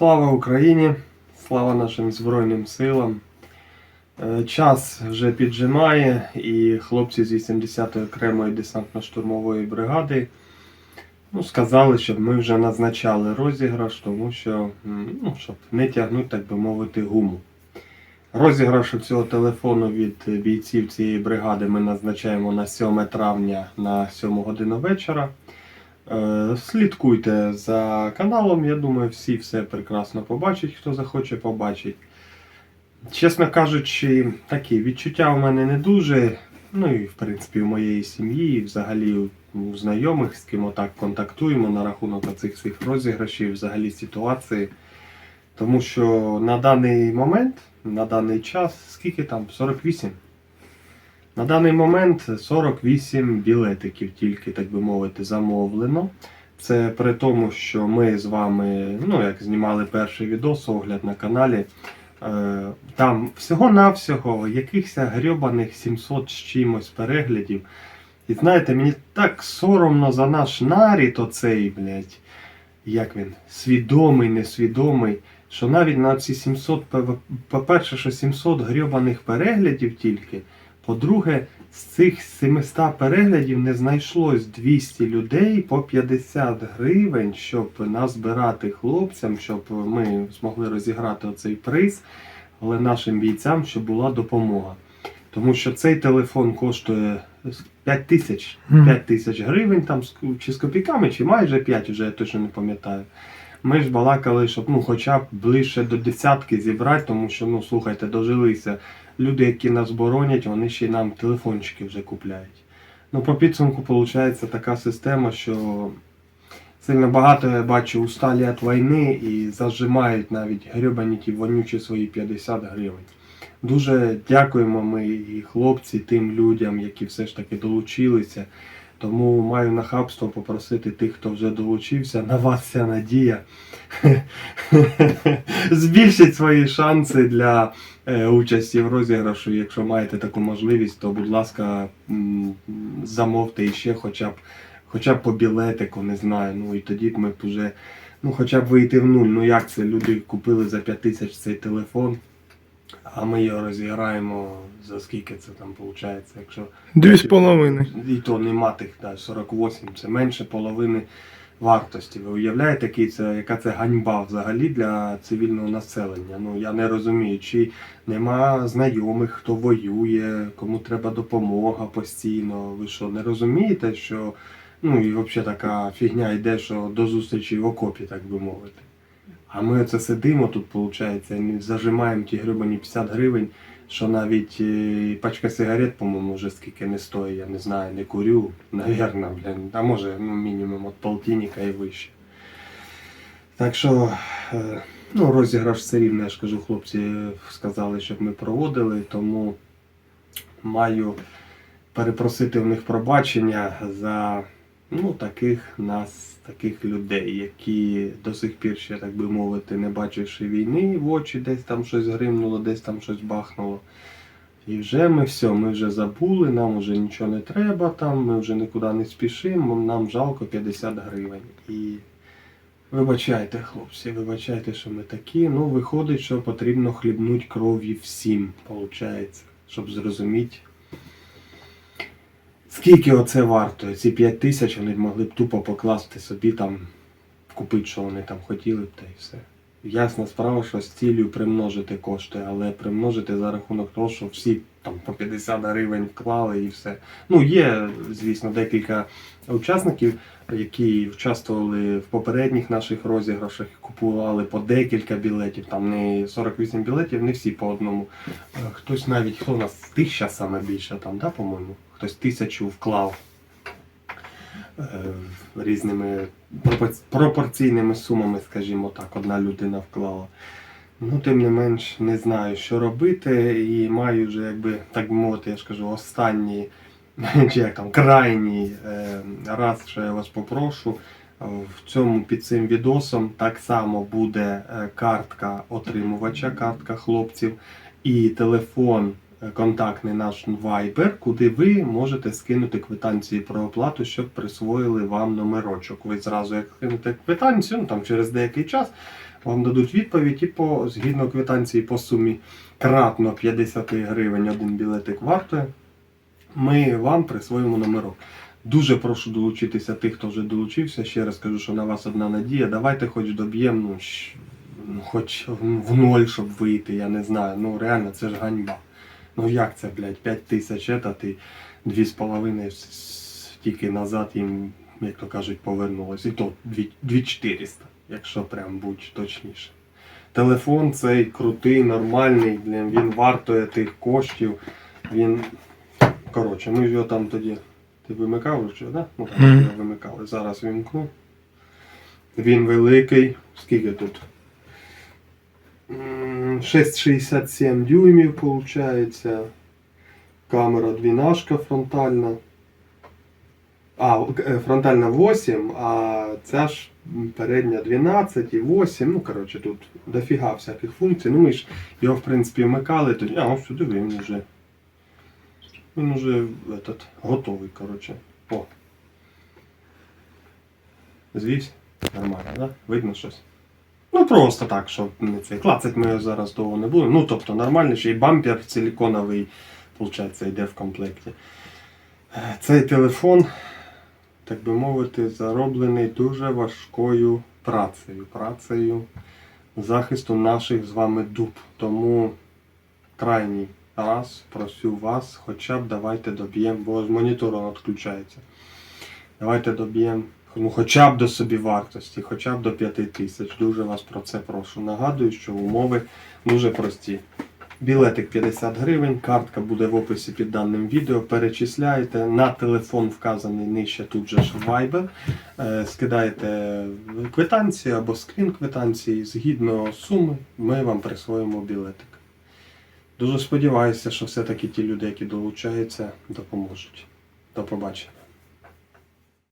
Слава Україні! Слава нашим Збройним силам! Е, Час вже піджимає, і хлопці з 80-ї окремої десантно-штурмової бригади ну, сказали, щоб ми вже назначали розіграш, тому що, ну, щоб не тягнути, так би мовити, гуму. Розіграш цього телефону від бійців цієї бригади ми назначаємо на 7 травня на 7 годину вечора. Е, Слідкуйте за каналом, я думаю, всі все прекрасно побачать, хто захоче побачить. Чесно кажучи, такі відчуття у мене не дуже. Ну і в принципі у моєї сім'ї, і взагалі у знайомих, з ким отак контактуємо на рахунок цих всіх розіграшів, взагалі ситуації. Тому що на даний момент, на даний час, скільки там? 48. На даний момент 48 білетиків тільки, так би мовити, замовлено. Це при тому, що ми з вами, ну як знімали перший відос, огляд на каналі. е, Там всього-навсього якихось грьобаних 700 з чимось переглядів. І знаєте, мені так соромно за наш нарід оцей, блядь, як він, свідомий, несвідомий, що навіть на ці 700, пе- по-перше, що 700 грьобаних переглядів тільки, по-друге, з цих 700 переглядів не знайшлось 200 людей по 50 гривень, щоб назбирати хлопцям, щоб ми змогли розіграти оцей приз, але нашим бійцям, щоб була допомога. Тому що цей телефон коштує 5 тисяч, 5 тисяч гривень, там, чи з копійками, чи майже 5, вже я точно не пам'ятаю. Ми ж балакали, щоб ну, хоча б ближче до десятки зібрати, тому що, ну, слухайте, дожилися. Люди, які нас боронять, вони ще й нам телефончики вже купляють. Ну, по підсумку виходить така система, що сильно багато я бачу усталі від війни і зажимають навіть гребані ті вонючі свої 50 гривень. Дуже дякуємо ми і хлопці тим людям, які все ж таки долучилися. Тому маю нахабство попросити тих, хто вже долучився, на вас вся надія. Збільшить свої шанси для е, участі в розіграшу. Якщо маєте таку можливість, то будь ласка, замовте іще хоча б, хоча б по білетику, не знаю. Ну і тоді б ми б уже, ну хоча б вийти в нуль. Ну як це? Люди купили за 5 тисяч цей телефон, а ми його розіграємо за скільки це там виходить, якщо Дві з половиною. і то нема тих да, 48, це менше половини вартості. Ви уявляєте, який це, яка це ганьба взагалі для цивільного населення? Ну я не розумію, чи нема знайомих, хто воює, кому треба допомога постійно. Ви що, не розумієте, що ну і взагалі така фігня йде, що до зустрічі в окопі, так би мовити. А ми оце сидимо тут, виходить, і зажимаємо ті грибані 50 гривень, що навіть е, пачка сигарет, по-моєму, вже скільки не стоїть, я не знаю, не курю, навірно, блін. А може, ну, мінімум від полтинника і вище. Так що, е, ну, розіграш все рівно, я ж кажу, хлопці сказали, щоб ми проводили, тому маю перепросити в них пробачення за ну, таких нас, таких людей, які до сих пір ще, так би мовити, не бачивши війни в очі, десь там щось гримнуло, десь там щось бахнуло. І вже ми все, ми вже забули, нам вже нічого не треба, там, ми вже нікуди не спішимо, нам жалко 50 гривень. І вибачайте, хлопці, вибачайте, що ми такі. Ну, виходить, що потрібно хлібнуть кров'ю всім, виходить, щоб зрозуміти. Скільки оце варто? Ці 5 тисяч вони могли б тупо покласти собі там, купити, що вони там хотіли б, та й все. Ясна справа, що з цілею примножити кошти, але примножити за рахунок того, що всі там по 50 гривень вклали і все. Ну, є, звісно, декілька учасників, які участвували в попередніх наших розіграшах, купували по декілька білетів, там не 48 білетів, не всі по одному. Е, Хтось навіть, хто у нас тисяча саме більше там, да, по-моєму? Хтось тисячу вклав е, різними пропорційними сумами, скажімо так, одна людина вклала. Ну, тим не менш, не знаю, що робити, і маю вже, якби, так мовити, я ж кажу, останній, чи як там, крайній е, раз, що я вас попрошу. В цьому під цим відосом так само буде е, картка отримувача, картка хлопців і телефон контактний наш Viber, куди ви можете скинути квитанції про оплату, щоб присвоїли вам номерочок. Ви зразу, як скинете квитанцію, ну там через деякий час вам дадуть відповідь і по згідно квитанції по сумі кратно 50 гривень один білетик вартує. Ми вам присвоїмо номерок. Дуже прошу долучитися тих, хто вже долучився. Ще раз кажу, що на вас одна надія. Давайте хоч доб'ємо, ну, ну, хоч в ноль, щоб вийти, я не знаю. Ну реально, це ж ганьба. Ну як це, блядь, 5 тисяч, ета, ти дві з половиною с- с- тільки назад їм, як то кажуть, повернулось. І то 2400, якщо прям будь точніше. Телефон цей крутий, нормальний, блін, він вартує тих коштів. Він. Коротше, ми його там тоді. Ти вимикав вже, да? Ну, там Мгм. його вимикали. Зараз вимкну. Він великий. Скільки тут? М, 6,67 дюймів, виходить. Камера двінашка фронтальна. А, е, фронтальна 8, а ця ж передня 12 і 8. Ну, коротше, тут дофіга всяких функцій. Ну, ми ж його, в принципі, вмикали, тоді. А, ось сюди він вже. Він уже этот, готовий, коротше. О. Звівся? Нормально, да? Видно щось? Ну просто так, щоб не це. Клацать ми зараз довго не будемо. Ну, тобто нормально, ще й бампер силіконовий, виходить, йде в комплекті. Е, Цей телефон, так би мовити, зароблений дуже важкою працею. Працею захисту наших з вами дуб. Тому крайній раз просю вас, хоча б давайте доб'ємо, бо з монітора відключається. Давайте доб'ємо ну, хоча б до собі вартості, хоча б до 5 тисяч. Дуже вас про це прошу. Нагадую, що умови дуже прості. Білетик 50 гривень, картка буде в описі під даним відео. Перечисляєте на телефон, вказаний нижче тут же ж Viber. Е, Скидаєте квитанцію або скрін квитанції згідно суми, ми вам присвоїмо білетик. Дуже сподіваюся, що все-таки ті люди, які долучаються, допоможуть. До побачення.